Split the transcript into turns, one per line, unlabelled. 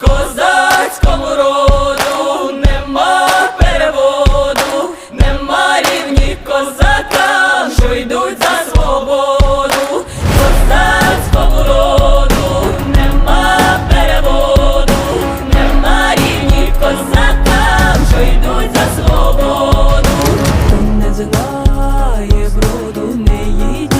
Козацькому роду нема переводу, нема рівні козакам, що йдуть за свободу, козацькому роду нема переводу, нема рівні козакам, що йдуть за свободу, не знає броду, не їдь.